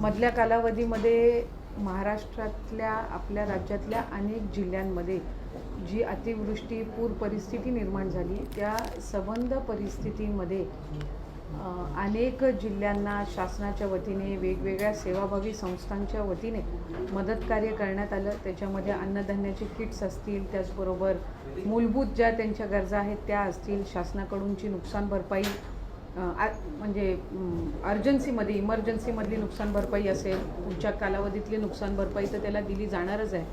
मधल्या कालावधीमध्ये महाराष्ट्रातल्या आपल्या राज्यातल्या अनेक जिल्ह्यांमध्ये जी अतिवृष्टी पूर परिस्थिती निर्माण झाली त्या संबंध परिस्थितीमध्ये अनेक जिल्ह्यांना शासनाच्या वतीने वेगवेगळ्या सेवाभावी संस्थांच्या वतीने मदत कार्य करण्यात आलं. त्याच्यामध्ये अन्नधान्याचे किट्स असतील त्याचबरोबर मूलभूत ज्या त्यांच्या गरजा आहेत त्या असतील. शासनाकडूनची नुकसान भरपाई म्हणजे अर्जन्सीमध्ये इमर्जन्सीमधली नुकसान भरपाई असेल पुढच्या कालावधीतली नुकसान भरपाई तर त्याला दिली जाणारच आहे.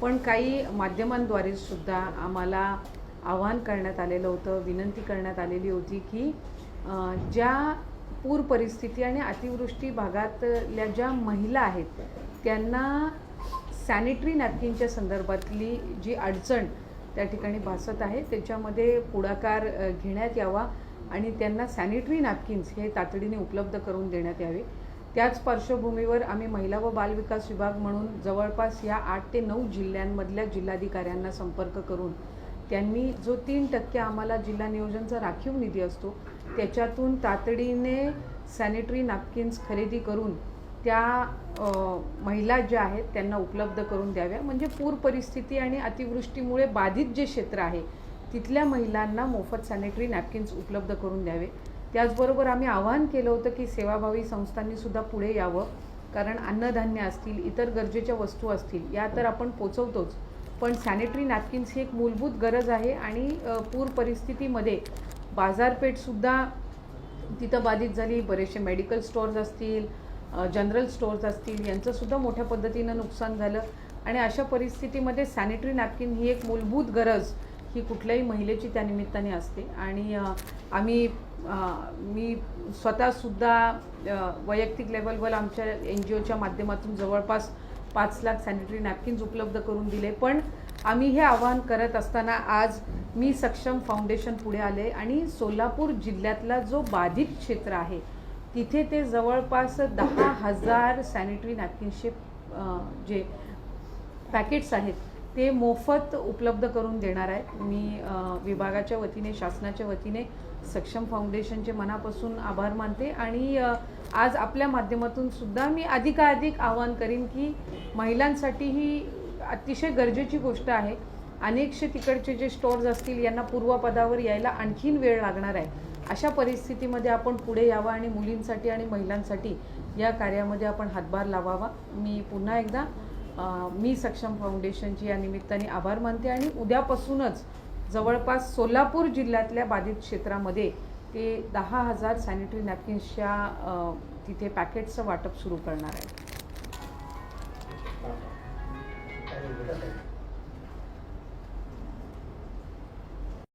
पण काही माध्यमांद्वारे सुद्धा आम्हाला आवाहन करण्यात आलेलं होतं विनंती करण्यात आलेली होती की ज्या पूर परिस्थिती आणि अतिवृष्टी भागातल्या ज्या महिला आहेत त्यांना सॅनिटरी नॅपकिनच्या संदर्भातली जी अडचण त्या ठिकाणी भासत आहे त्याच्यामध्ये पुढाकार घेण्यात यावा. आणि त्यांना सॅनिटरी नॅपकिन्स हे तातडीने उपलब्ध करून देण्यात यावे. त्याच पार्श्वभूमीवर आम्ही महिला व बालविकास विभाग म्हणून जवळपास या आठ ते नऊ जिल्ह्यांमधल्या जिल्हाधिकाऱ्यांना संपर्क करून त्यांनी जो तीन टक्के आम्हाला जिल्हा नियोजनचा राखीव निधी असतो त्याच्यातून तातडीने सॅनिटरी नॅपकिन्स खरेदी करून त्या महिला ज्या आहेत त्यांना उपलब्ध करून द्याव्या. म्हणजे पूर परिस्थिती आणि अतिवृष्टीमुळे बाधित जे क्षेत्र आहे तिथल्या महिलांना मोफत सॅनिटरी नॅपकिन्स उपलब्ध करून द्यावे. त्याचबरोबर आम्ही आवाहन केलं होतं की सेवाभावी संस्थांनी सुद्धा पुढे यावं. कारण अन्नधान्य असतील इतर गरजेच्या वस्तू असतील या तर आपण पोचवतोच. पण सॅनिटरी नॅपकिन्स ही एक मूलभूत गरज आहे आणि पूर परिस्थितीमध्ये बाजारपेठसुद्धा तिथं बाधित झाली. बरेचसे मेडिकल स्टोअर्स असतील जनरल स्टोअर्स असतील यांचंसुद्धा मोठ्या पद्धतीनं नुकसान झालं. आणि अशा परिस्थितीमध्ये सॅनिटरी नॅपकिन ही एक मूलभूत गरज ही कुठल्याही महिलेची त्या निमित्ताने असते. आणि आम्ही मी स्वतःसुद्धा वैयक्तिक लेवलवर आमच्या एन जी ओच्या माध्यमातून जवळपास पाच लाख सॅनिटरी नॅपकिन्स उपलब्ध करून दिले. पण आम्ही हे आवाहन करत असताना आज मी सक्षम फाउंडेशन पुढे आले आणि सोलापूर जिल्ह्यातला जो बाधित क्षेत्र आहे तिथे ते जवळपास दहा हजार सॅनिटरी नॅपकिन्सचे जे पॅकेट्स आहेत ते मोफत उपलब्ध करून देणार आहेत मी विभागाच्या वतीने शासनाच्या वतीने सक्षम फाउंडेशनचे मनापासून आभार मानते आणि आज आपल्या माध्यमातून सुद्धा मी अधिकाधिक आवाहन करीन की महिलांसाठी ही अतिशय गरजेची गोष्ट आहे. अनेकशे तिकडचे जे स्टोअर्स असतील यांना पूर्वपदावर यायला आणखीन वेळ लागणार आहे. अशा परिस्थितीमध्ये आपण पुढे यावं आणि मुलींसाठी आणि महिलांसाठी या कार्यामध्ये आपण हातभार लावावा. मी पुन्हा एकदा मी सक्षम फाउंडेशनची या निमित्ताने आभार मानते आणि उद्यापासूनच जवळपास सोलापूर जिल्ह्यातल्या बाधित क्षेत्रामध्ये ते दहा हजार सॅनिटरी नॅपकिन्सच्या तिथे पॅकेटचं वाटप सुरू करणार आहे.